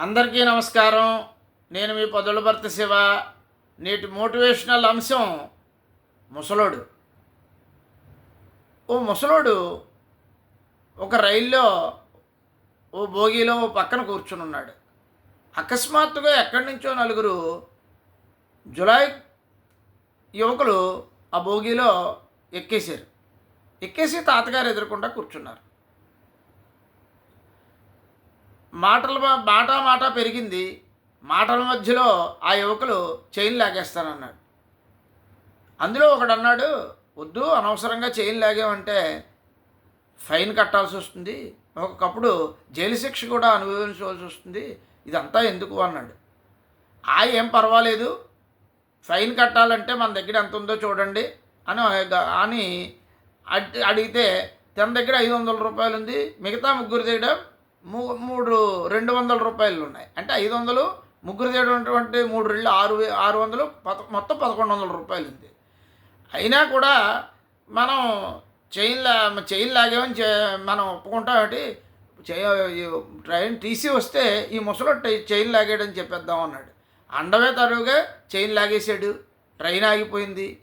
అందరికీ నమస్కారం. నేను మీ పదుల భర్త శివ. నేటి మోటివేషనల్ అంశం ముసలోడు. ఓ ముసలోడు ఒక రైల్లో ఓ బోగీలో ఓ పక్కన కూర్చుని ఉన్నాడు. అకస్మాత్తుగా ఎక్కడి నుంచో నలుగురు జులై యువకులు ఆ బోగీలో ఎక్కేశారు. ఎక్కేసి తాతగారు ఎదురకుండా కూర్చున్నారు. మాటల మాట మాట పెరిగింది. మాటల మధ్యలో ఆ యువకులు చైన్ లాగేస్తానన్నాడు అందులో ఒకడు అన్నాడు వద్దు అనవసరంగా చైన్ లాగామంటే ఫైన్ కట్టాల్సి వస్తుంది. ఒకప్పుడు జైలు శిక్ష కూడా అనుభవించవలసి వస్తుంది. ఇదంతా ఎందుకు? అన్నాడు. ఆ ఏం పర్వాలేదు. ఫైన్ కట్టాలంటే మన దగ్గర ఎంత ఉందో చూడండి. అని అని అడిగితే తన దగ్గర ఐదు వందల రూపాయలు ఉంది మిగతా ముగ్గురు దగ్గర మూడు రెండు వందల రూపాయలు ఉన్నాయి. అంటే ఐదు వందలు ముగ్గురు దగ్గర మూడు రెండు ఆరు ఆరు వందలు పద మొత్తం పదకొండు వందల రూపాయలు ఉంది. అయినా కూడా మనం చైన్ లా చైన్ లాగేమని చే- మనం ఒప్పుకుంటాం ఏంటి ట్రైన్ టీసీ వస్తే ఈ ముసలో చైన్ లాగాడని చెప్పేద్దాం అన్నాడు. అండవే తరువుగా చైన్ లాగేశాడు. ట్రైన్ ఆగిపోయింది.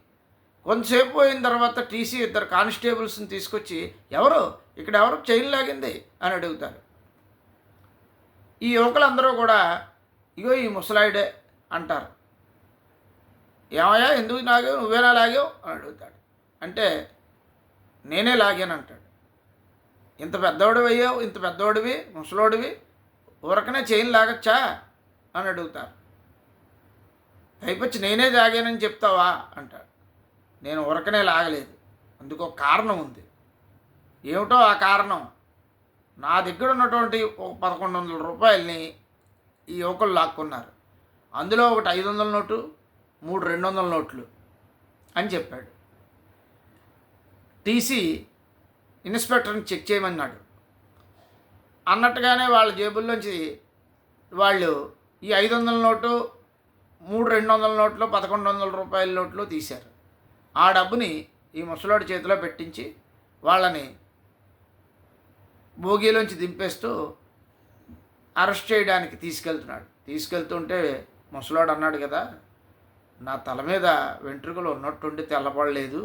కొంతసేపు పోయిన తర్వాత టీసీ ఇద్దరు కానిస్టేబుల్స్ని తీసుకొచ్చి ఎవరు? ఇక్కడ ఎవరు? చైన్ లాగింది? అని అడుగుతారు. ఈ యువకులందరూ కూడా ఇగో ఈ ముసలాయిడే అంటారు. ఏమయ్యా ఎందుకు లాగావు? నువ్వేనా లాగావు? అని అడుగుతాడు. అంటే నేనే లాగాను అంటాడు. ఇంత పెద్దోడివి అయ్యావు ఇంత పెద్దోడివి ముసలోడివి ఊరకనే చైన్ లాగచ్చా? అని అడుగుతారు. పైపచ్చి నేనే లాగానని చెప్తావా? అంటాడు. నేను ఊరకనే లాగలేదు. అందుకు కారణం ఉంది. ఏమిటో ఆ కారణం? నా దగ్గర ఉన్నటువంటి ఒక పదకొండు వందల రూపాయలని ఈ యువకులు లాక్కున్నారు. అందులో ఒకటి ఐదు వందల నోటు మూడు రెండు వందల నోట్లు అని చెప్పాడు. టీసీ ఇన్స్పెక్టర్ని చెక్ చేయమన్నాడు. అన్నట్టుగానే వాళ్ళ జేబుల్లోంచి వాళ్ళు ఈ ఐదు వందల నోటు మూడు రెండు వందల నోట్లు పదకొండు వందల రూపాయల నోట్లు తీశారు. ఆ డబ్బుని ఈ ముసలోడి చేతిలో పెట్టించి వాళ్ళని భోగిలోంచి దింపేస్తూ అరెస్ట్ చేయడానికి తీసుకెళ్తున్నాడు. తీసుకెళ్తుంటే ముసలాడు అన్నాడు కదా నా తల మీద వెంట్రుకలు ఉన్నట్టుండి తెల్లబడలేదు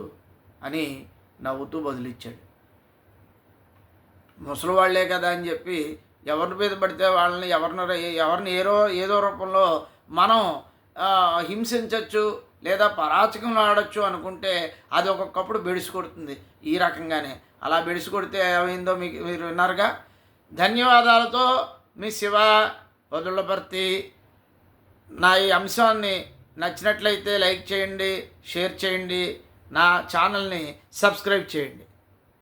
అని నవ్వుతూ బదిలిచ్చాడు. ముసలివాళ్ళే కదా అని చెప్పి ఎవరి మీద పడితే వాళ్ళని ఎవరిని ఎవరిని ఏదో ఏదో రూపంలో మనం హింసించవచ్చు లేదా పరాచకం ఆడొచ్చు అనుకుంటే అది ఒక్కొక్కప్పుడు బెడిసి కొడుతుంది ఈ రకంగానే. అలా బెడిసి కొడితే ఏమైందో మీకు మీరు విన్నారుగా? ధన్యవాదాలతో మీ శివ వదులభర్తి నా ఈ అంశాన్ని నచ్చినట్లయితే లైక్ చేయండి షేర్ చేయండి నా ఛానల్ని సబ్స్క్రైబ్ చేయండి.